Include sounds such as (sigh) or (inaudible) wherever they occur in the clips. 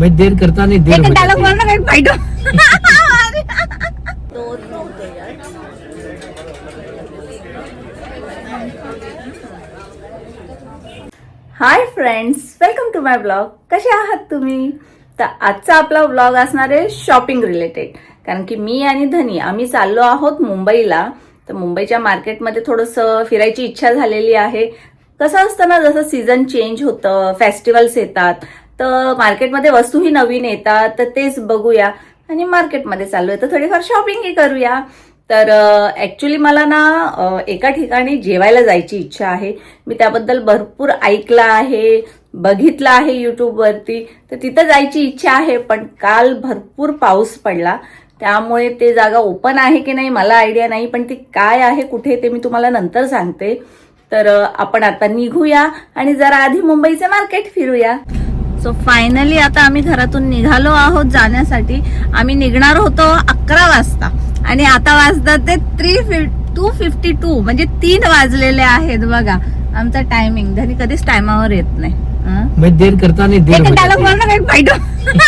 भाई देर करता नहीं देर एक हो डायलॉग जाती बोल है। ना काही phyto hi friends welcome to my blog कसे आहात तुम्ही? तर आजचा आपला ब्लॉग असणार आहे शॉपिंग रिलेटेड कारण की मी आणि धनी आम्ही चाललो आहोत मुंबईला. तर मुंबईच्या मार्केटमध्ये थोडंसं फिरायची इच्छा झालेली आहे. कसं असतं ना जसं सीझन चेंज होतं फेस्टिवल्स येतात तर मार्केटमध्ये वस्तूही नवीन येतात तर तेच बघूया. आणि मार्केटमध्ये चालू आहे तर थोडीफार शॉपिंगही करूया. तर ॲक्च्युली मला ना एका ठिकाणी जेवायला जायची इच्छा आहे. मी त्याबद्दल भरपूर ऐकलं आहे बघितलं आहे यूट्यूबवरती तर तिथं जायची इच्छा आहे पण काल भरपूर पाऊस पडला. त्यामुळे ते जागा ओपन आहे की नाही मला आयडिया नाही पण ती काय आहे कुठे ते मी तुम्हाला नंतर सांगते. तर आपण आता निघूया आणि जरा आधी मुंबईचे मार्केट फिरूया. सो फायनली आता आम्ही घरातून निघालो आहोत जाण्यासाठी. आम्ही निघणार होतो अकरा वाजता. आणि आता वाजतात ते थ्री टू फिफ्टी टू म्हणजे तीन वाजलेले आहेत बघा. आमचा टायमिंग घरी कधीच टायमावर येत नाही? भाई देर करता नहीं (laughs) देर एक हो डायलॉग जाती बोल ना काही फायटो है.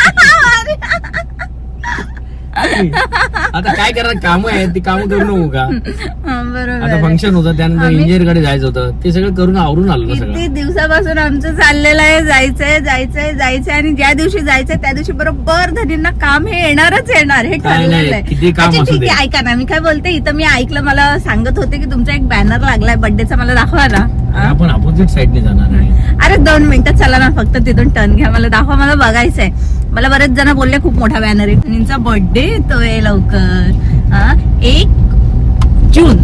आता काय करणार? काम आहे ती काम करू नको का? आता. फंक्शन होतं त्यानंतर आम्ही- इंजिनियरकडे जायचं होतं. ते सगळं करून आवरून आलो ना किती सगळं. दिवसापासून आमचं चाललेलं आहे जायचंय जायचंय जायचंय. आणि ज्या दिवशी जायचंय त्या दिवशी बरोबर धनींना काम हे येणारच येणार. हे काय ठरलेलं आहे. किती काम अच्छा, असू ठीक दे. आहे ऐका ना मी काय बोलते इथं मी ऐकलं मला सांगत होते की तुमचा एक बॅनर लागलाय बर्थडेचा मला दाखवा ना? आपण अपोजिट साईडने जाणार आहे. अरे दोन मिनिटं चला ना फक्त तिथून टर्न घ्या. मला दाखवा मला बघायचंय. मला बरेच जण बोलले खूप मोठा बॅनर आहे. धनींचा बर्थडे येतोय लवकर. हा? एक जून.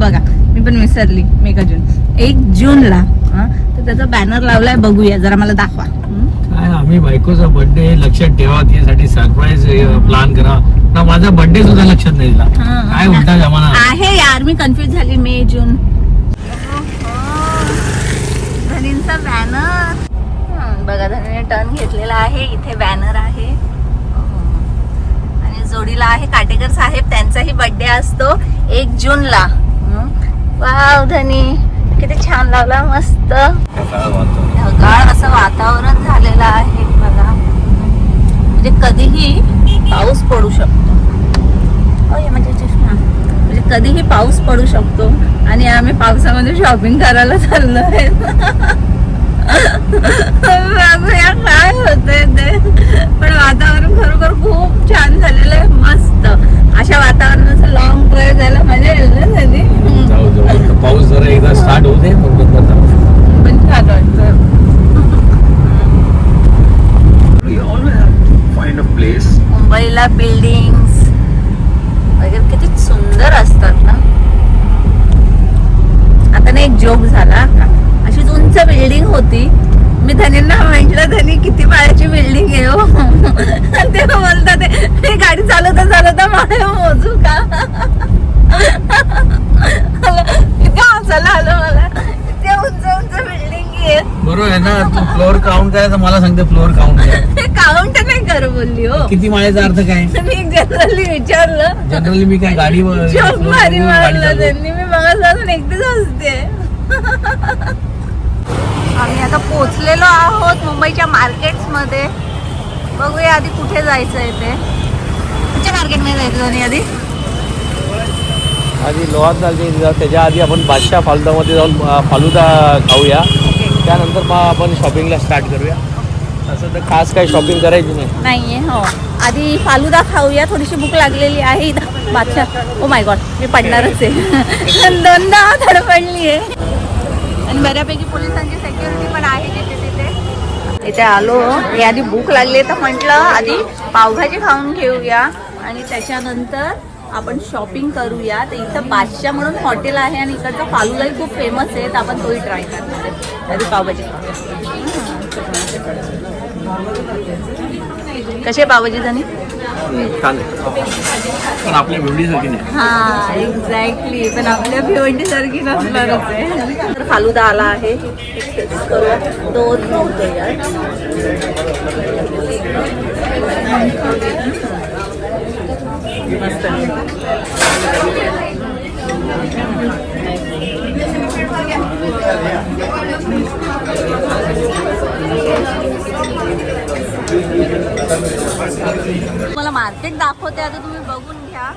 बघा मी पण विसरली मेका जून? एक जूनला हा? तर त्याचा बॅनर लावलाय बघूया. जरा मला दाखवा? काय आम्ही बायकोचा बर्थडे लक्षात ठेवा त्यासाठी सरप्राईज प्लॅन करा. माझा बर्थडे सुद्धा लक्षात नाही दिला. काय उलटा जमाना. आहे यार मी कन्फ्युज झाली. मे जून. धनींचा बॅनर बघा धनीने टर्न घेतलेला आहे. इथे बॅनर आहे. आणि जोडीला आहे काटेकर साहेब. त्यांचाही बर्थडे असतो एक जूनला. वाव धनी. किती छान लावला मस्त. ढगाळ असं वातावरण झालेलं आहे बघा. म्हणजे कधीही पाऊस पडू शकतो. हो, म्हणजे चष्मा. म्हणजे कधीही पाऊस पडू शकतो. आणि आम्ही पावसामध्ये शॉपिंग करायला चाललो आहे (laughs) काय होतंय ते. पण वातावरण खरोखर खूप छान झालेलं आहे. मस्त. अशा वातावरणाचं लॉंग ड्राईव्ह जायला मजा येईल ना कधी? जाऊ जाऊ. फक्त पाऊस जरा एकदा स्टार्ट होते मग नंतर जाऊ. पण छान वाटतं. मुंबईला बिल्डिंग्स वगैरे किती सुंदर असतात ना. आता ना एक जोक झाला. बिल्डिंग होती. मी धनींना म्हटलं धनी किती माळ्याची बिल्डिंग आहे हो. तेव्हा बोलतात ते, "मी गाडी चालवता चालवता माळे मोजू का? हसायला आलं मला? इतक्या उंच उंच बिल्डिंग आहेत बरोबर आहे ना तू फ्लोअर काउंट करायचं मला सांगते फ्लोअर काउंट कर काउंट नाही कर बोलली हो. किती माळ्याचा अर्थ काय? मी जनरली विचारलं. जनरली मी काय floor मारी गाडी मारलं. त्यांनी. मी मग एकटीच असते आम्ही आता पोहोचलेलो आहोत मुंबईच्या मार्केट्समध्ये बघूया आधी कुठे जायचं आहे ते. कुठच्या मार्केटमध्ये जायचं दोन्ही आधी? आधी लोहार चालते त्याच्या आधी आपण बादशाह फालुदामध्ये जाऊन फालुदा खाऊया. त्यानंतर मग आपण शॉपिंगला स्टार्ट करूया. असं तर खास काही शॉपिंग करायची नाही. नाहीये हो. आधी फालुदा खाऊया. थोडीशी भूक लागलेली आहे बादशाह. ओ माय गॉड मी पडणारच आहे. (laughs) दोनदा धडपडली आहे. आणि बऱ्यापैकी पोलिसांची सेक्युरिटी पण आहे तिथे तिथे. इथे आलो. मी आधी भूक लागली तर म्हटलं आधी पावभाजी खाऊन घेऊया. आणि त्याच्यानंतर आपण शॉपिंग करूया. तर इथं बादशा म्हणून हॉटेल आहे आणि इकडचा फालूलाही खूप फेमस आहे. तर आपण तोही ट्राय करतो आधी पावभाजी खाऊया. कसे जाणी छान पण आपल्या भेंडीसारखी नाही. हा एक्झॅक्टली पण आपल्या भिवंडी सारखी नसणारच आहे. तर फालुदा आला आहे. दोन नव्हते यार मस्त मला मार्केट दाखवते आता तुम्ही बघून घ्या.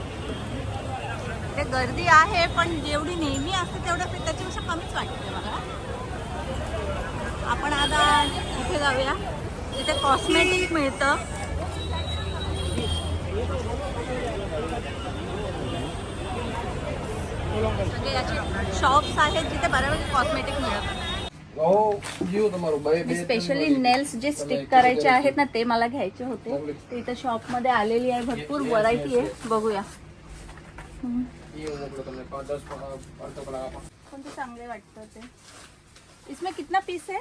ते गर्दी आहे पण जेवढी नेहमी असते तेवढं त्याच्यापेक्षा कमीच वाटते मला आपण आता इथे जाऊया. इथे कॉस्मेटिक मिळतं. म्हणजे याचे शॉप्स आहेत जिथे बऱ्यापैकी कॉस्मेटिक मिळतं स्पेशली नेल्स जे स्टिक करायचे आहेत ना ते मला घ्यायचे होते. ते इथं शॉपमध्ये आलेली आहे भरपूर व्हरायटी आहे. बघूया. कोणते चांगले वाटतं ते? इसमें कितना पीस है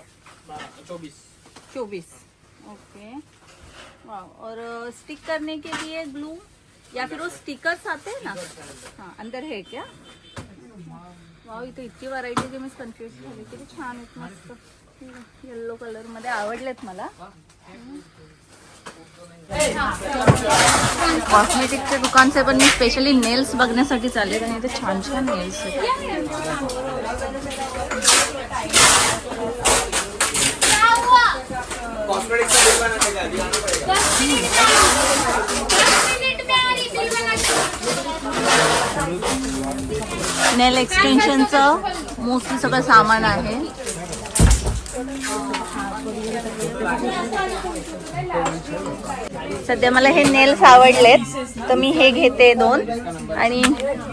चौबीस ओके. और स्टिक करने के लिए ग्लू या फिर वो स्टिकर्स आते हैं ना? हाँ अंदर है क्या? वाव इथे इतकी व्हरायटी की मी कन्फ्युज झाली. किती छान आहेत मस्त. येल्लो कलरमध्ये आवडलेत मला. कॉस्मेटिकच्या दुकानचे पण मी स्पेशली नेल्स बघण्यासाठी चालले आणि इथे छान छान नेल्स आहेत. नेल एक्सटेन्शनचं मोस्टली सगळं सामान आहे. सध्या मला हे नेल्स आवडलेत तर मी हे घेते दोन. आणि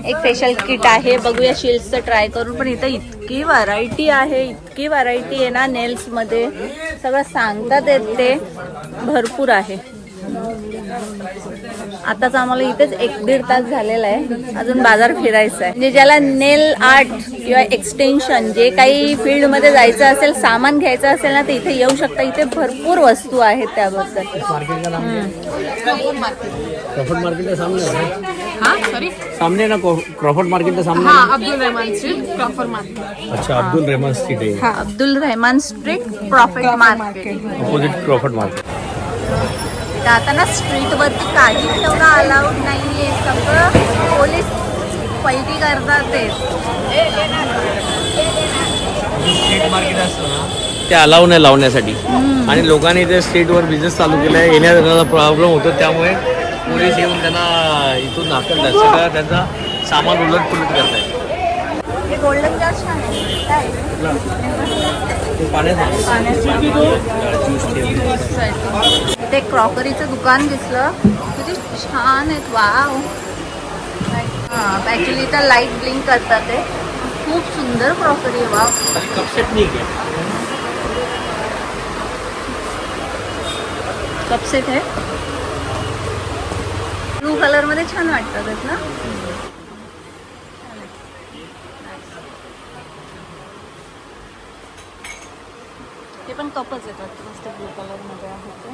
एक फेशियल किट आहे. बघूया शिल्ड्सचं ट्राय करून पण इथं इतकी व्हरायटी आहे इतकी व्हरायटी आहे ना नेल्समध्ये. सगळं सांगतात येत ते. भरपूर आहे. आताच आम्हाला इथेच एक दीड तास झालेला आहे. अजून बाजार फिरायचा आहे. म्हणजे ज्याला नेल आर्ट किंवा एक्सटेन्शन जे काही फील्डमध्ये जायचं असेल सामान घ्यायचं असेल ना तर इथे येऊ शकता. इथे भरपूर वस्तू आहेत त्याबद्दल. क्रॉफर्ड मार्केट के सामने सॉरी सामने ना क्रॉफर्ड मार्केट के सामने हाँ अब्दुल रहमान स्ट्रीट मार्केट अच्छा Abdul Rahman street Abdul Rahman street profit market opposite Crawford market इथं आता ना स्ट्रीट वरती काही ठेवणं अलाउड नाहीये. सगळं पोलीस पैकी करतात ते. स्ट्रीट मार्केट असतं ना ते अलाव नाही लावण्यासाठी. आणि लोकांनी ते स्ट्रीटवर बिझनेस चालू केला आहे येण्या जाण्याचा प्रॉब्लेम होतो. त्यामुळे पोलीस येऊन त्यांना इथून सगळं त्यांचा सामान उलट पुलट करतायत. गोल्डन जार छान आहे. काय? ते पाण्यात क्रॉकरीचं दुकान दिसलं. किती छान आहेत. वाव. ऍक्च्युली इथं लाइट ब्लिंक करतात ते. खूप सुंदर क्रॉकरी आहे वाव. कपसेट आहे. ब्लू कलरमध्ये छान वाटतात ना? पण कपच येतात मस्त ब्लू कलरमध्ये आहेत ते.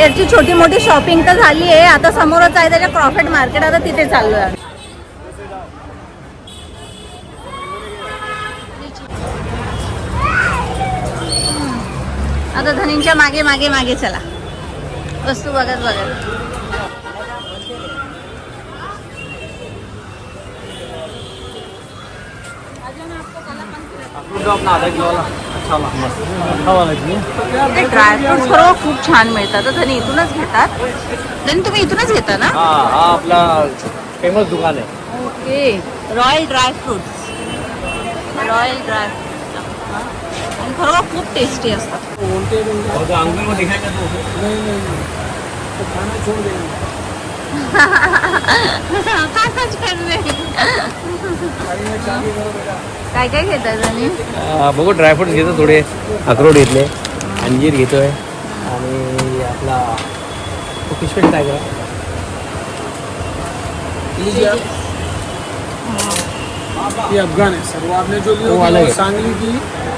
याची छोटी मोठी शॉपिंग तर झाली आहे. आता समोरच आहे त्याच्या प्रॉफिट मार्केट आता तिथे चाललो आहे आता धनींच्या मागे मागे मागे चला. वस्तू बघत बघत अपना आधा किलो वाला अच्छा वाला मस्त अच्छा वाला इसमें ते ड्रायफ्रुट्स सर्व खूप छान मिळतात. तर धनी इथूनच घेतात. धनी तुम्ही इथूनच घेता ना? हा हा आपला फेमस दुकान आहे. Okay. Royal dry fruits royal dry fruits आणि खरोखर खूप टेस्टी असतात. और तो. अंगूर में दिखाएगा तो काय काय घेतात धनी बघू ड्रायफ्रुट्स घेतो थोडे अक्रोड घेतले अंजीर घेतोय आणि आपला किशमिश काय करा? ये अफगान है सर वो आपने जो वो है। सांगली की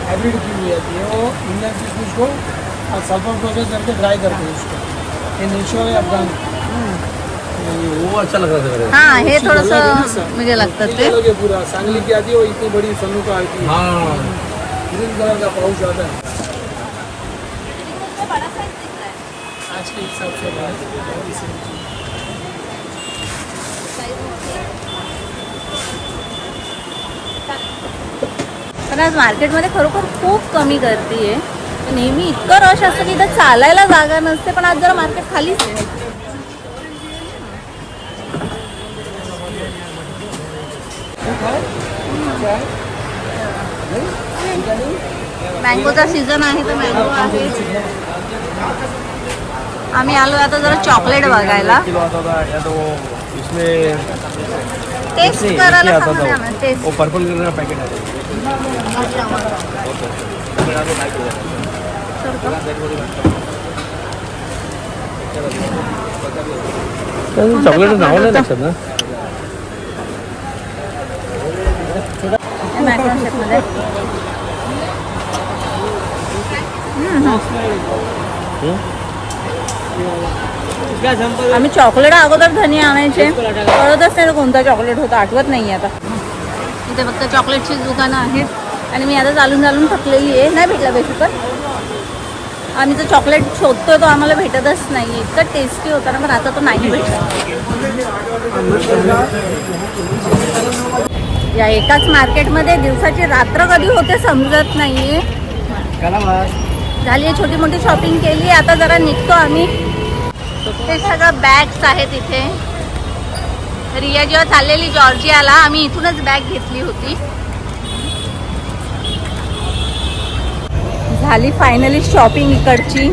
हाइब्रिड की हुई है वो इंडियन किशमिश को सल्फ़र प्रोसेस करके ड्राई करते हैं उसको. ये नेचुरल है अफगान वो अच्छा लग रहा था हाँ हे अलग आहे ना थोडस सर? म्हणजे पूरा सांगली की आती है इतनी बड़ी सन्नू का आती है हाँ ग्रीन कलर का पाउच आता है आज के हिसाब से है। पण आज मार्केटमध्ये खरोखर खूप कमी गर्दी आहे नेहमी इतकं रश असतं की इथं चालायला जागा नसते पण आज जरा मार्केट खालीच आहे मँगोचा सीझन आहे तर मँगो आहे. आम्ही आलो आता जरा चॉकलेट बघायला. टेस्ट करायला टेस्ट पर्पल कलर पैकेट आता चॉकलेट नाव नाही लक्षात ना? आम्ही चॉकलेट अगोदर धनी आणायचे. कळतच नाही कोणता चॉकलेट होता आठवत नाही आता. इथे फक्त चॉकलेटची दुकानं आहेत आणि मी आता चालून चालून थकलेली आहे. नाही भेटला बेसिकल आम्ही तर चॉकलेट शोधतोय तो आम्हाला भेटतच नाही इतकं टेस्टी होता ना पण आता तो नाही भेटला. या एकाच मार्केटमध्ये दिवसाची रात्र कधी होते समजत नाहीये. झाली आहे छोटी मोठी शॉपिंग केली आता जरा निघतो आम्ही. हे सगळं बॅग्स आहेत इथे. रिया जेव्हा चाललेली जॉर्जियाला आम्ही इथूनच बॅग घेतली होती. झाली फायनली शॉपिंग इकडची.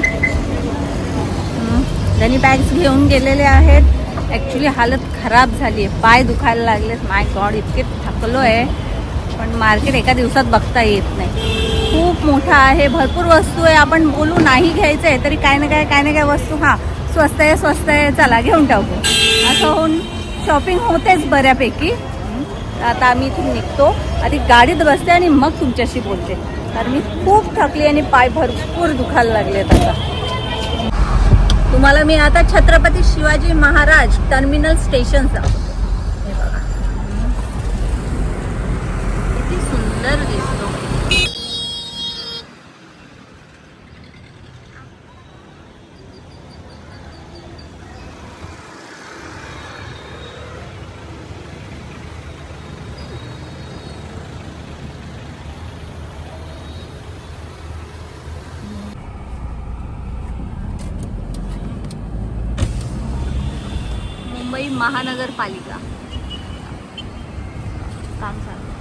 त्यांनी बॅग्स घेऊन गेलेले आहेत. ॲक्च्युली हालत खराब झाली आहे. पाय दुखायला लागलेत. माय गॉड इतके थकलो आहे पण मार्केट एका दिवसात बघता येत नाही. खूप मोठा आहे भरपूर वस्तू आहे. आपण बोलू नाही घ्यायचं आहे तरी काय ना काय काय ना काय वस्तू हां स्वस्त आहे स्वस्त आहे चला घेऊन टाकू. असं होऊन शॉपिंग होतेच बऱ्यापैकी. आता आम्ही इथून निघतो. आधी गाडीत बसते आणि मग तुमच्याशी बोलते. कारण मी खूप थकली आणि पाय भरपूर दुखायला लागलेत आता. तुम्हाला मी आता छत्रपती शिवाजी महाराज टर्मिनल स्टेशन दाखवते हे बघा किती सुंदर दिसतो मुंबई महानगरपालिका. काम चालू.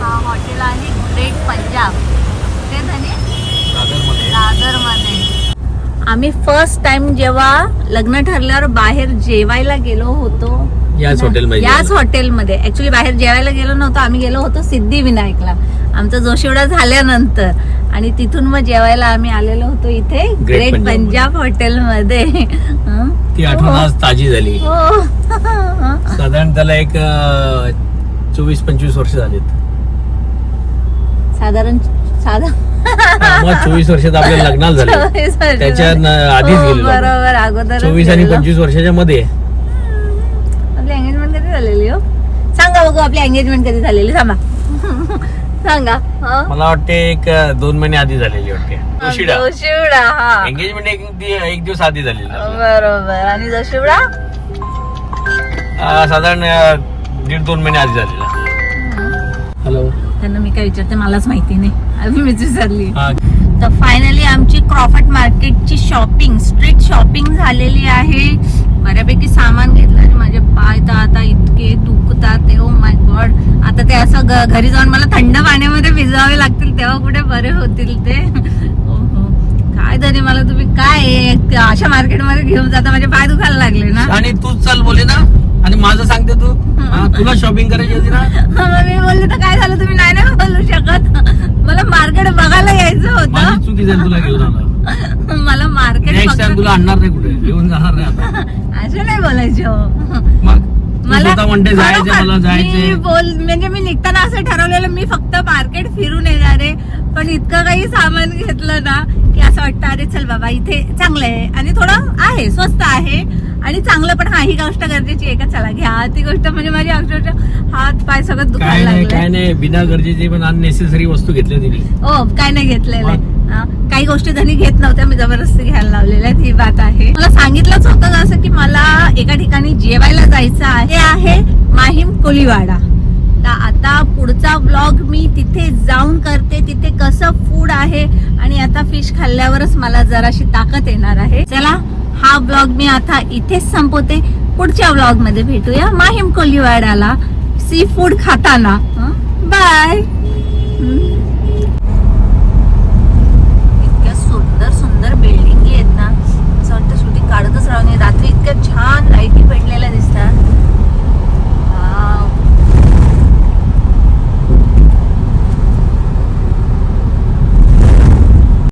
हा हॉटेल आहे ग्रेट पंजाब. ते धने? दादरमध्ये. आम्ही फर्स्ट टाइम जेव्हा लग्न ठरल्यावर बाहेर जेवायला गेलो होतो याच हॉटेलमध्ये याच हॉटेलमध्ये ऍक्च्युली बाहेर जेवायला गेलो नव्हतो. आम्ही गेलो होतो सिद्धिविनायकला. आमचा जोशिवडा झाल्यानंतर. आणि तिथून मग जेवायला आम्ही आलेलो होतो इथे ग्रेट पंजाब. हॉटेलमध्ये हं? ती आठवण आज ताजी झाली. हो. साधारण त्याला एक चोवीस पंचवीस वर्ष झालीत. साधारण साधारण हा, चोवीस वर्षात आपल्या लग्नाला झाले. त्याच्या आधीच हो, गेलेलो आपण. बरोबर. अगोदर चोवीस आणि पंचवीस वर्षाच्या मध्ये. सांगा बघू आपली एंगेजमेंट कधी झालेली? सांगा सांगा हं? मला वाटते एक अं, दोन महिने आधी झालेली वाटते. जोशिवडा हा. एंगेजमेंट एक दि- एक दिवस आधी झालेली बरोबर. आणि जोशिवडा अं, साधारण अं, दीड दोन महिने आधी झालेला. हॅलो त्यांना मी काय विचारते मलाच माहिती नाही. मीच विचारली हा. तर फायनली आमची क्रॉफर्ट मार्केटची शॉपिंग स्ट्रीट शॉपिंग झालेली आहे. बऱ्यापैकी सामान घेतलं आणि माझे पाय तर आता इतके दुखतात ओ माय गॉड आता ते असं घरी जाऊन मला थंड पाण्यामध्ये भिजवावे लागतील तेव्हा कुठे बरे होतील ते. काय तरी मला तुम्ही काय अशा मार्केटमध्ये घेऊन जाता माझे पाय दुखायला लागले ना. आणि तूच चाल बोले ना. आणि माझं सांगते तू. तुला शॉपिंग करायची होती ना. मी बोलले तर काय झालं? तुम्ही नाही ना बोलू शकत. मला मार्केट बघायला यायचं होतं. चुकी झाली तुला घेऊन आला. मला मार्केट नेक्स्ट टाइम तुला आणणार नाही कुठे (laughs) घेऊन जाणार नाही आता असं नाही बोलायचं. मग तू स्वतः म्हणते जायचं. मला मी जायचंय बोल म्हणजे मी निघताना असं ठरवलेलं मी फक्त मार्केट फिरून येणार आहे पण इतकं काही सामान घेतलं ना की असं वाटतं अरे चल बाबा इथे चांगलं आहे. आणि थोडं आहे स्वस्त आहे. आणि चांगलं पण हा ही गोष्ट गरजेची आहे का? चला घ्या. ती गोष्ट म्हणजे माझी अक्षरशः हात पाय सगळं दुखायला नाही काय लागले नाही. बिना गरजेची पण अननेसेसरी वस्तू घेतल्या तिने. हो काय नाही घेतलेलं आहे. काही गोष्टी धनी घेत नव्हत्या मी जबरदस्ती घ्यायला लावलेल्या ही बात आहे. मला सांगितलंच होतं जसं की मला एका ठिकाणी जेवायला जायचं आहे माहीम कोलीवाडा. तर आता पुढचा ब्लॉग मी तिथे जाऊन करते. तिथे कसं फूड आहे आणि आता फिश खाल्ल्यावरच मला जराशी ताकद येणार आहे. चला हा ब्लॉग मी आता इथेच संपवते. पुढच्या ब्लॉगमध्ये भेटूया. माहीम कोलीवाडाला सी फूड खाताना. बाय इतक्या सुंदर सुंदर बिल्डिंग आहेत ना. असं वाटतं शूटिंग काढतच राहून रात्री